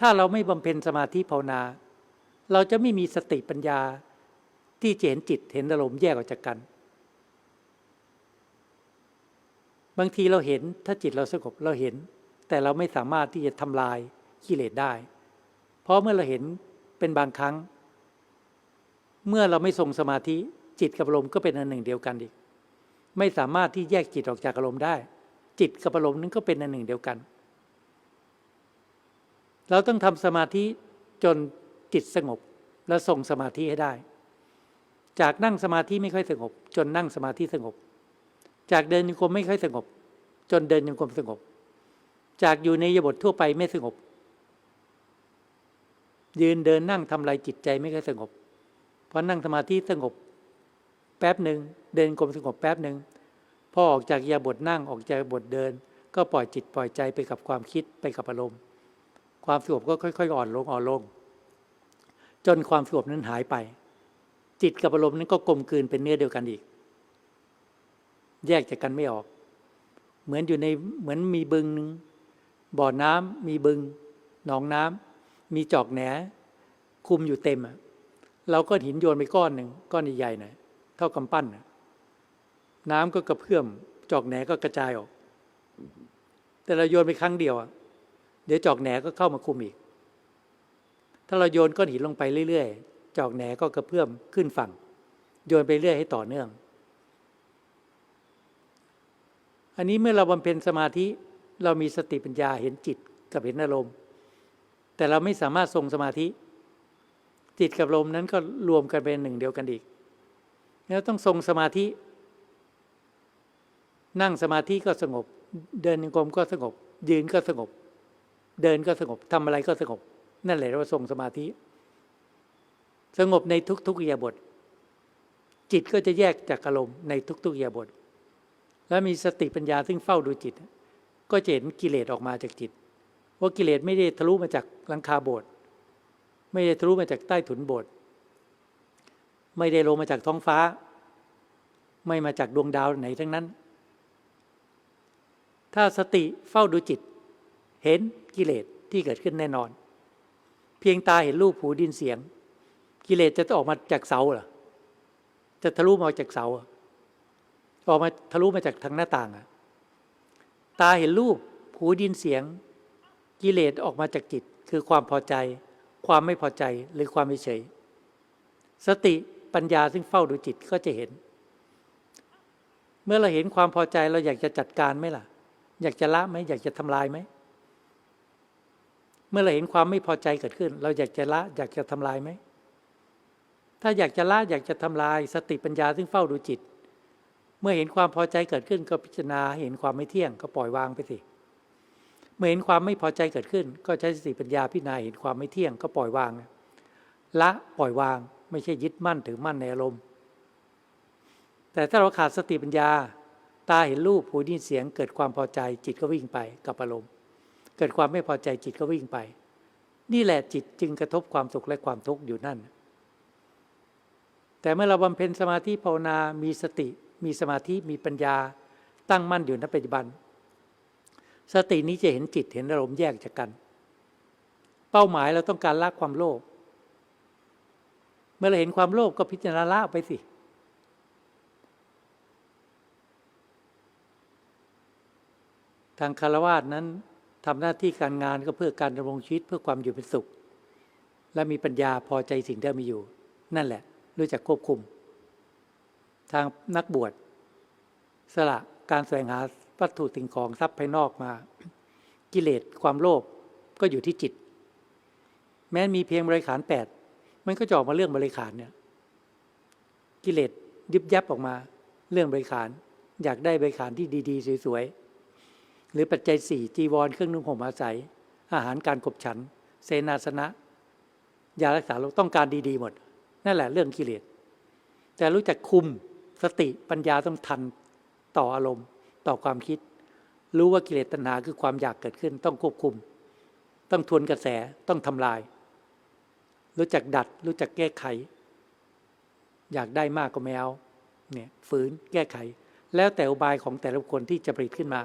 ถ้าเราไม่บำเพ็ญสมาธิภาวนา เราจะไม่มีสติปัญญาที่จะเห็นจิตเห็นอารมณ์แยกออกจากกัน บางทีเราเห็นถ้าจิตเราสงบเราเห็น แต่เราไม่สามารถที่จะทำลายกิเลสได้ เพราะเมื่อเราเห็นเป็นบางครั้ง เมื่อเราไม่ทรงสมาธิจิตกับอารมณ์ก็เป็นอันหนึ่งเดียวกันอีก ไม่สามารถที่แยกจิตออกจากอารมณ์ได้ จิตกับอารมณ์นั้นก็เป็นอันหนึ่งเดียวกัน เราต้องทำสมาธิจนจิตสงบ และทรงสมาธิให้ได้ จากนั่งสมาธิไม่ค่อยสงบ จนนั่งสมาธิสงบ จากเดินโยกมไม่ค่อยสงบ จนเดินโยกมสงบ จากอยู่ในยบททั่วไปไม่สงบ ยืนเดินนั่งทำอะไรจิตใจไม่ค่อยสงบพอนั่งสมาธิสงบ แป๊บหนึ่งเดินกลมสงบแป๊บหนึ่งพอออกจากยาบทนั่งออกจากบทเดิน ก็ปล่อยจิตปล่อยใจไปกับความคิดไปกับอารมณ์ ความสงบก็ค่อยๆอ่อนลงอ่อนลง จนความสงบนั้นหายไป จิตกับอารมณ์นั้นก็กลมกลืนเป็นเนื้อเดียวกันอีก แยกจากกันไม่ออก เหมือนอยู่ในเหมือนมีบึงหนึ่งบ่อน้ำมีบึง หนองน้ำมีจอกแหนคุมอยู่เต็มอะเราก็หินโยนไปก้อนหนึ่งก้อนใหญ่ๆหน่อยเท่ากำปั้นน่ะน้ำก็กระเพื่อมจอกแหนก็กระจายออก แต่เราโยนไปครั้งเดียวอะ ดี๋ยวจอกแหนก็เข้ามาคุมอีก ถ้าเราโยนก้อนหินลงไปเรื่อยๆ จอกแหนก็กระเพื่อมขึ้นฝั่ง โยนไปเรื่อยให้ต่อเนื่อง อันนี้เมื่อเราบำเพ็ญสมาธิเรามีสติปัญญาเห็นจิตกับเห็นอารมณ์ แต่เราไม่สามารถทรงสมาธิ จิตกับลมนั้นก็รวมกันเป็นหนึ่งเดียวกันอีกแล้วต้องทรงสมาธิ นั่งสมาธิก็สงบ เดินยังกรมก็สงบ ยืนก็สงบ เดินก็สงบทำอะไรก็สงบ นั่นแหละเรียกว่าทรงสมาธิ สงบในทุกๆอิยาบท จิตก็จะแยกจากอารมณ์ในทุกๆอิยาบท และมีสติปัญญาซึ่งเฝ้าดูจิต ก็จะเห็นกิเลสออกมาจากจิตว่ากิเลสไม่ได้ทะลุมาจากหลังคาโบสถ์ไม่ได้ทะลุมาจากใต้ถุนโบสถ์ไม่ได้ลงมาจากท้องฟ้า ไม่มาจากดวงดาวไหนทั้งนั้น ถ้าสติเฝ้าดูจิต เห็นกิเลสที่เกิดขึ้นแน่นอน เพียงตาเห็นรูปหูดินเสียง กิเลสจะต้องออกมาจากเสาเหรอจะทะลุมาจากเสาออกมาทะลุมาจากทางหน้าต่างอะตาเห็นรูปหูดินเสียง กิเลสออกมาจากจิต คือความพอใจ ความไม่พอใจหรือความไม่เฉยสติปัญญาซึ่งเฝ้าดูจิตก็จะเห็น เมื่อเราเห็นความพอใจเราอยากจะจัดการไหมล่ะ อยากจะละไหมอยากจะทำลายไหม เมื่อเราเห็นความไม่พอใจเกิดขึ้น เราอยากจะละอยากจะทำลายไหม ถ้าอยากจะละอยากจะทำลายสติปัญญาซึ่งเฝ้าดูจิต เมื่อเห็นความพอใจเกิดขึ้น ก็พิจารณาเห็นความไม่เที่ยงก็ปล่อยวางไปสิ เมื่อเห็นความไม่พอใจเกิดขึ้น ก็ใช้สติปัญญาพิจารณาเห็นความไม่เที่ยงก็ปล่อยวาง ละปล่อยวางไม่ใช่ยึดมั่นถือมั่นในอารมณ์ แต่ถ้าเราขาดสติปัญญา ตาเห็นรูปหูได้ยินเสียงเกิดความพอใจจิตก็วิ่งไปกับอารมณ์ เกิดความไม่พอใจจิตก็วิ่งไป นี่แหละจิตจึงกระทบความสุขและความทุกข์อยู่นั่น แต่เมื่อเราบำเพ็ญสมาธิภาวนา มีสติ มีสมาธิ มีปัญญา ตั้งมั่นอยู่ในปัจจุบัน สตินี้จะเห็นจิตเห็นอารมณ์แยกจากกัน เป้าหมายเราต้องการละความโลภ เมื่อเราเห็นความโลภก็พิจารณาละไปสิทางคารวาสนั้น ทำหน้าที่การงานก็เพื่อการดำรงชีวิตเพื่อความอยู่เป็นสุข และมีปัญญาพอใจสิ่งที่มีอยู่ นั่นแหละรู้จักควบคุม ทางนักบวชสละการแสวงหาวัตถุสิ่งของทรัพย์ภายนอกมา กิเลสความโลภก็อยู่ที่จิต แม้มีเพียงบริขารแปดมันก็จะออกมาเรื่องบริขารเนี่ยกิเลสยึบยับออกมา เรื่องบริขาร อยากได้บริขารที่ดี ๆ สวยๆ หรือปัจจัยสี่จีวรเครื่องนุ่งห่มอาศัย อาหารการกบฉัน เสนาสนะ ยารักษาโรคต้องการดีๆหมด นั่นแหละเรื่องกิเลสแต่รู้จักคุมสติปัญญาต้องทันต่ออารมณ์ ต่อความคิด รู้ว่ากิเลสตัณหาคือความอยากเกิดขึ้น ต้องควบคุม ต้องทวนกระแสต้องทำลาย รู้จักดัด รู้จักแก้ไข อยากได้มากก็ไม่เอาเนี่ยฝืนแก้ไข แล้วแต่อุบายของแต่ละคนที่จะผลิตขึ้นมา